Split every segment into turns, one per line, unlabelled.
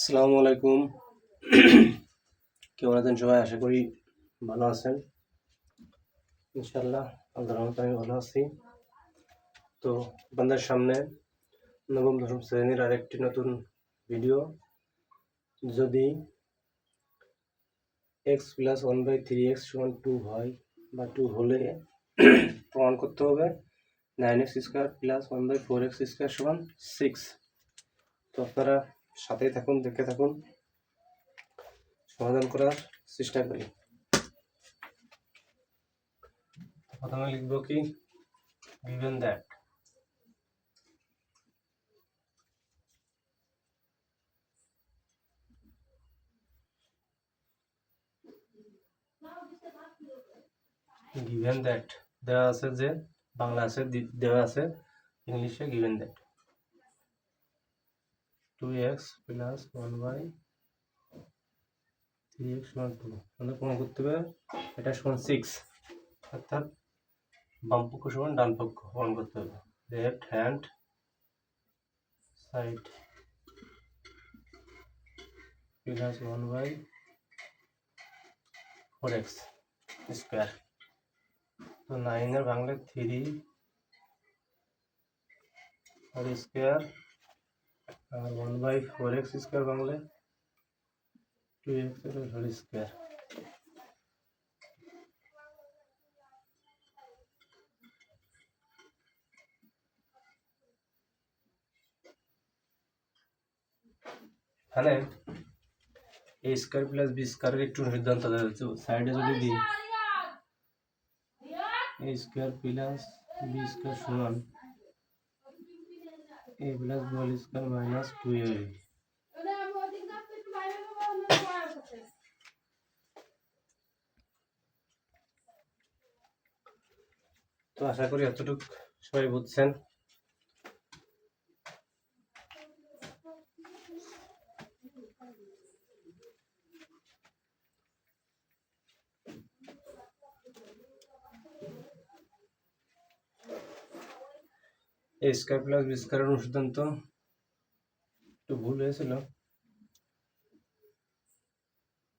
আসসালামু আলাইকুম। কেমন আছেন সবাই? আশা করি ভালো আছেন। ইনশাল্লাহ আল্লাহর রহমতে আমি ভালো আছি। তো আপনাদের সামনে নবম, দশম শ্রেণির আরেকটি নতুন ভিডিও যদি X plus one by three X সমান টু হয় বা টু হলে প্রমাণ করতে হবে। Nine X square plus one by four X square সমান সিক্স তো আপনারা সাথেই থাকুন, দেখে থাকুন। সমাধান করার চেষ্টা করি। প্রথমে লিখব কি? গিভেন দ্যাট গিভেন দ্যাট দেওয়া আছে যে, বাংলা আছে দেওয়া আছে, ইংলিশে given that two X plus one by three X সমান টু করতে হবে, এটা সমান সিক্স অর্থাৎ বাম পক্ষ সমান ডান পক্ষ, প্রমাণ করতে হবে। Left hand side plus one by four X square তো নাইনের বাংলা থ্রি আর square R one by four X square Bangla two এক্সের হোল স্কোয়ার এখানে এ স্কোয়ার প্লাস বি স্কোয়ারের একটু সিদ্ধান্ত দেওয়া যাচ্ছে সাইডে যদি দিই A square plus B square সমান A plus whole square minus two তো আশা করি এতটুকু সবাই বুঝছেন। এ স্কোয়ার প্লাস বি স্কোয়ারের অনুসিদ্ধান্ত একটু ভুল হয়েছিল।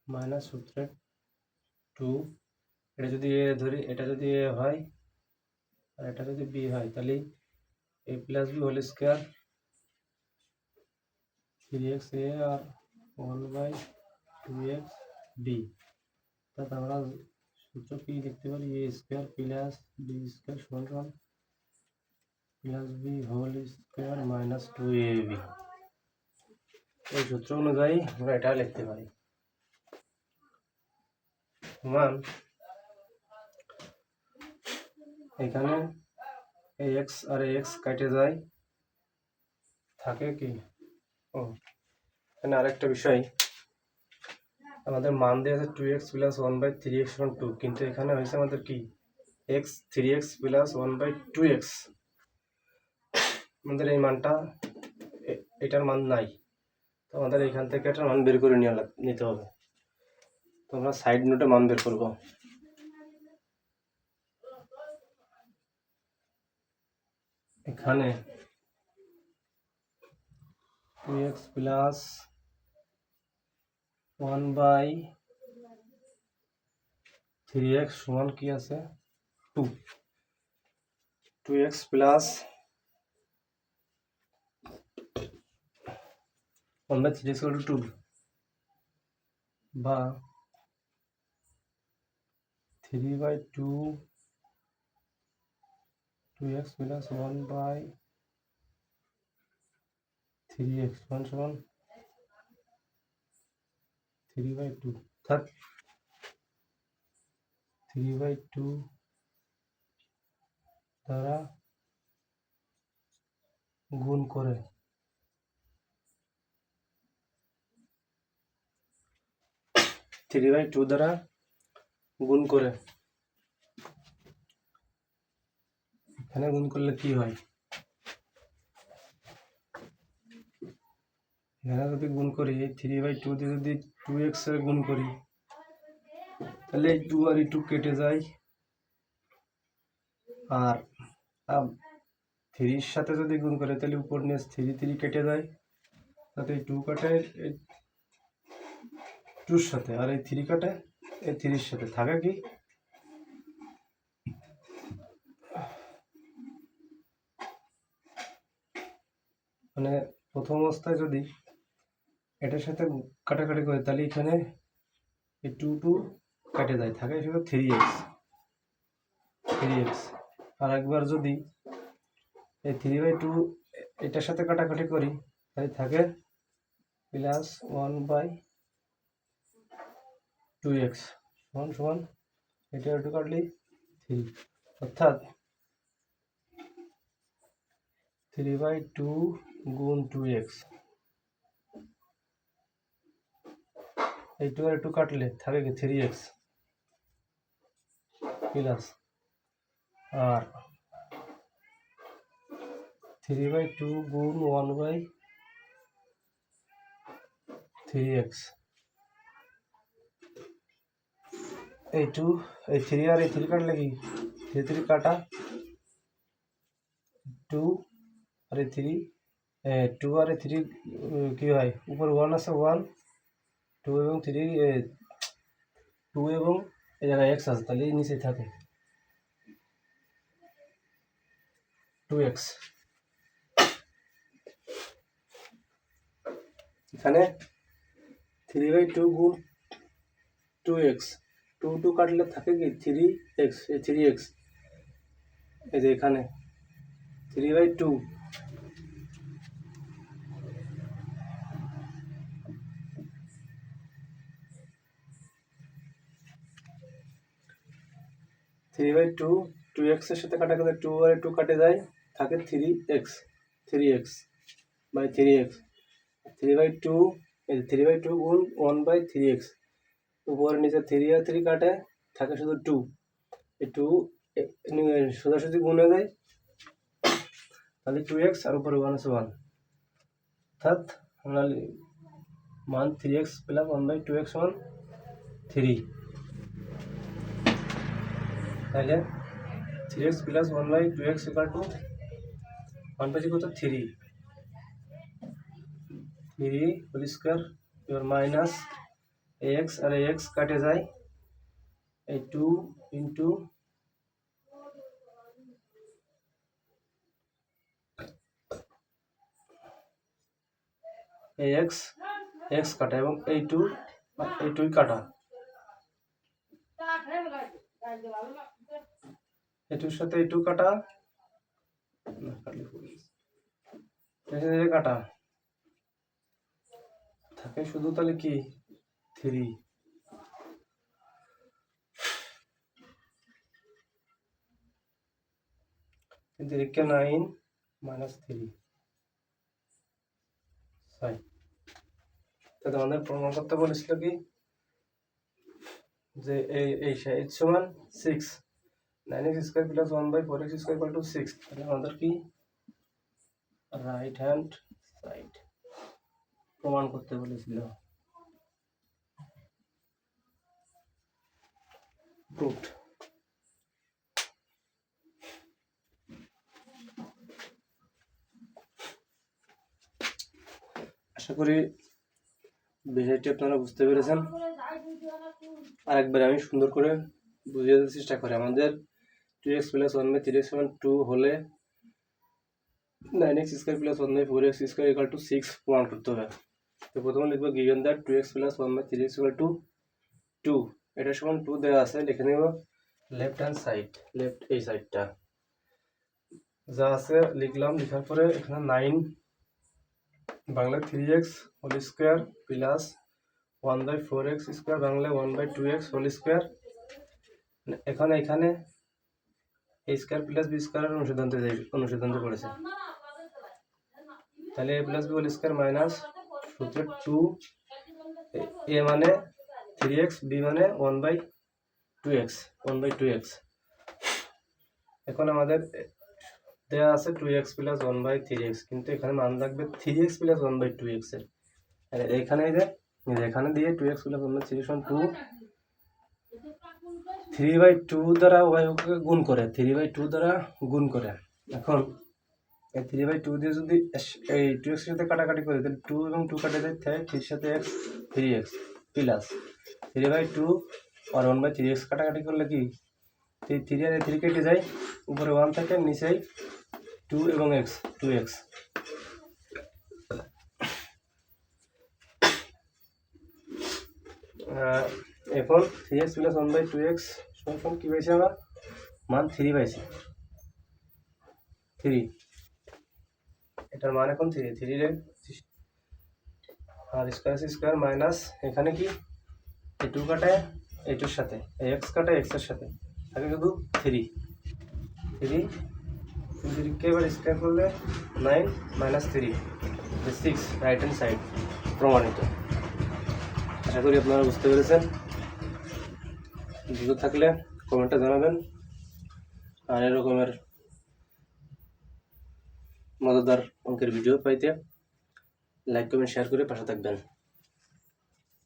মাইনাস সূত্রে টু এটা যদি এ ধরি, এটা যদি এ হয়, আর এটা যদি বি হয়, তাহলে A plus B whole square three X A R one by two X B অর্থাৎ আমরা সূত্র কি লিখতে পারি A square plus B square সমান সমান। Plus B whole square minus two A B এই সূত্র অনুযায়ী আমরা এটা লিখতে পারি। সমান এখানে এই এক্স আর এক্স কেটে যায়। থাকে কি? ও, এখানে আরেকটা বিষয়। আমাদের মান দেওয়া আছে two X plus one by three X two কিন্তু এখানে হয়েছে আমাদের কি? X three X plus one by two X আমাদের এই মানটা এটার মান নাই। তো আমাদের এখান থেকে একটা মান বের করে নিয়ে নিতে হবে। তো আমরা সাইড নোটে মান বের করব। এখানে two X plus one by three X সমান কি আছে? Two two X plus one by three X two বা three by two two X plus one by three X সমান সমান থ্রি বাই টু অর্থাৎ থ্রি বাই টু দ্বারা গুণ করে থ্রি বাই টু দ্বারা গুণ করে। এখানে গুণ করলে কি হয়? এখানে যদি গুণ করি থ্রি বাই টু দিয়ে যদি টু এক্সের গুণ করি, তাহলে এই টু আর এই টু কেটে যায় আর থ্রির সাথে যদি গুণ করে, তাহলে উপর নিয়ে থ্রি থ্রি কেটে যায়। তাতে টু কাটে টুর সাথে। আর এই থ্রি কাটে, এই থ্রির সাথে। থাকে কি? মানে প্রথম অবস্থায় যদি এটার সাথে কাটাকাটি করে, তাহলে এখানে এই টু টু কেটে যায় থাকে শুধু থ্রি এক্স। Three X. আর একবার যদি এই থ্রি বাই টু এটার সাথে কাটাকাটি করি তাই থাকে plus one by two X সমান সমান এটা একটু কাটলেই থ্রি অর্থাৎ থ্রি বাই টু গুণ টু এক্স এই টু আর টু কাটলে থাকে কি থ্রি এক্স প্লাস আর থ্রি বাই টু গুণ ওয়ান বাই থ্রি এক্স এই টু এই থ্রি আর এই থ্রি কাটলে কি থ্রি থ্রি কাটা টু আর এই থ্রি টু আর এই থ্রি কী হয় উপরে ওয়ান আছে ওয়ান টু এবং থ্রি টু এবং এই জায়গায় এক্স আছে তাহলে এই নিচে থাকে টু এক্স এখানে থ্রি বাই টু গুণ টু এক্স টু টু কাটলে থাকে কি? থ্রি এক্স এই থ্রি এক্স এই যে এখানে। Three by two three by two two এক্সের সাথে কাটা কাটা টু আর টু কাটে যায়, থাকে three X three X by three X three by two three by two গুণ ওয়ান বাই থ্রি এক্স উপরে নিচে থ্রি আর থ্রি কাটে থাকে শুধু টু এই টু সোজাসুজি গুণে যায় তাহলে টু এক্স আর উপরে ওয়ান আছে ওয়ান অর্থাৎ আমরা মান three X plus one by two X one three তাহলে three X plus one by two X equal two one by কত থ্রি থ্রি হোল স্কোয়ার এবার মাইনাস এক্স আর এক্স কাটে যায় এই টু ইন্টু এক্স এক্স কাটা এবং এই টু এই টুই কাটা। এটুর সাথে এটু কাটা। কাটা। থাকে শুধু তাহলে কি? থ্রি। একে নাইন মাইনাস থ্রি সাই তাহলে আমাদের প্রমাণ করতে বলেছিল কি? যে এই এই সাইড সমান six nine X square plus one by four X square two six তাহলে আমাদের কি? রাইট হ্যান্ড সাইড প্রমাণ করতে বলেছিল। প্রুফড আশা করি বিষয়টি আপনারা বুঝতে পেরেছেন। আরেকবার আমি সুন্দর করে বুঝিয়ে দেওয়ার চেষ্টা করি। আমাদের two X plus one by three X সমান টু হলে nine X square plus one by four X square equal two six প্রমাণ করতে হবে। তো প্রথমে লিখব given that two X plus one by three X equal two two এটার সমান টু দেওয়া আছে, লিখে নেব লেফট হ্যান্ড সাইড লেফট এই সাইডটা যা আছে, লিখলাম, লেখার পরে এখানে nine Bangla three X whole square plus one by four X square Bangla one by two X whole square এখন, এখানে A square plus B square অনুসিদ্ধান্ত অনুসিদ্ধান্ত করেছে। তাহলে A plus B whole square minus সূত্র টু এ মানে থ্রি এক্স বি মানে one by two X one by two X এখন আমাদের দেওয়া আছে two X plus one by three X কিন্তু এখানে মান রাখবে three X plus one by two এক্সের। আর এখানে যে এখানে দিয়ে two X plus one by three সমান টু থ্রি বাই টু দ্বারা ওয়াই গুণ করে থ্রি বাই টু দ্বারা গুণ করে। এখন এই থ্রি বাই টু দিয়ে যদি এই টু এক্সের সাথে কাটাকাটি করে, তাহলে টু এবং টু কাটা যায় থ্রির সাথে X three X plus three by two R one by three X কাটাকাটি করলে কি? থ্রি আর থ্রি কেটে যায়, উপরে ওয়ান থাকে নিচেই টু এবং এক্স টু এক্স এখন three X plus one by two X সমান কী পাইছি আমরা? মান থ্রি পাইছি। থ্রি এটার মান এখন থ্রি থ্রি আর স্কোয়ার স্কোয়ার মাইনাস এখানে কি? এই টু কাটায় এই টুর সাথে এই এক্স কাটায় এক্সের সাথে থাকে শুধু থ্রি থ্রি থ্রিকে এবার স্কোয়ার করলে nine minus three six right hand side প্রমাণিত। আশা করি আপনারা বুঝতে পেরেছেন। বুঝতে থাকলে কমেন্টে জানাবেন। আর এরকমের মজাদার অঙ্কের ভিডিও পাইতে লাইক কমেন্ট শেয়ার করে পাশে থাকবেন।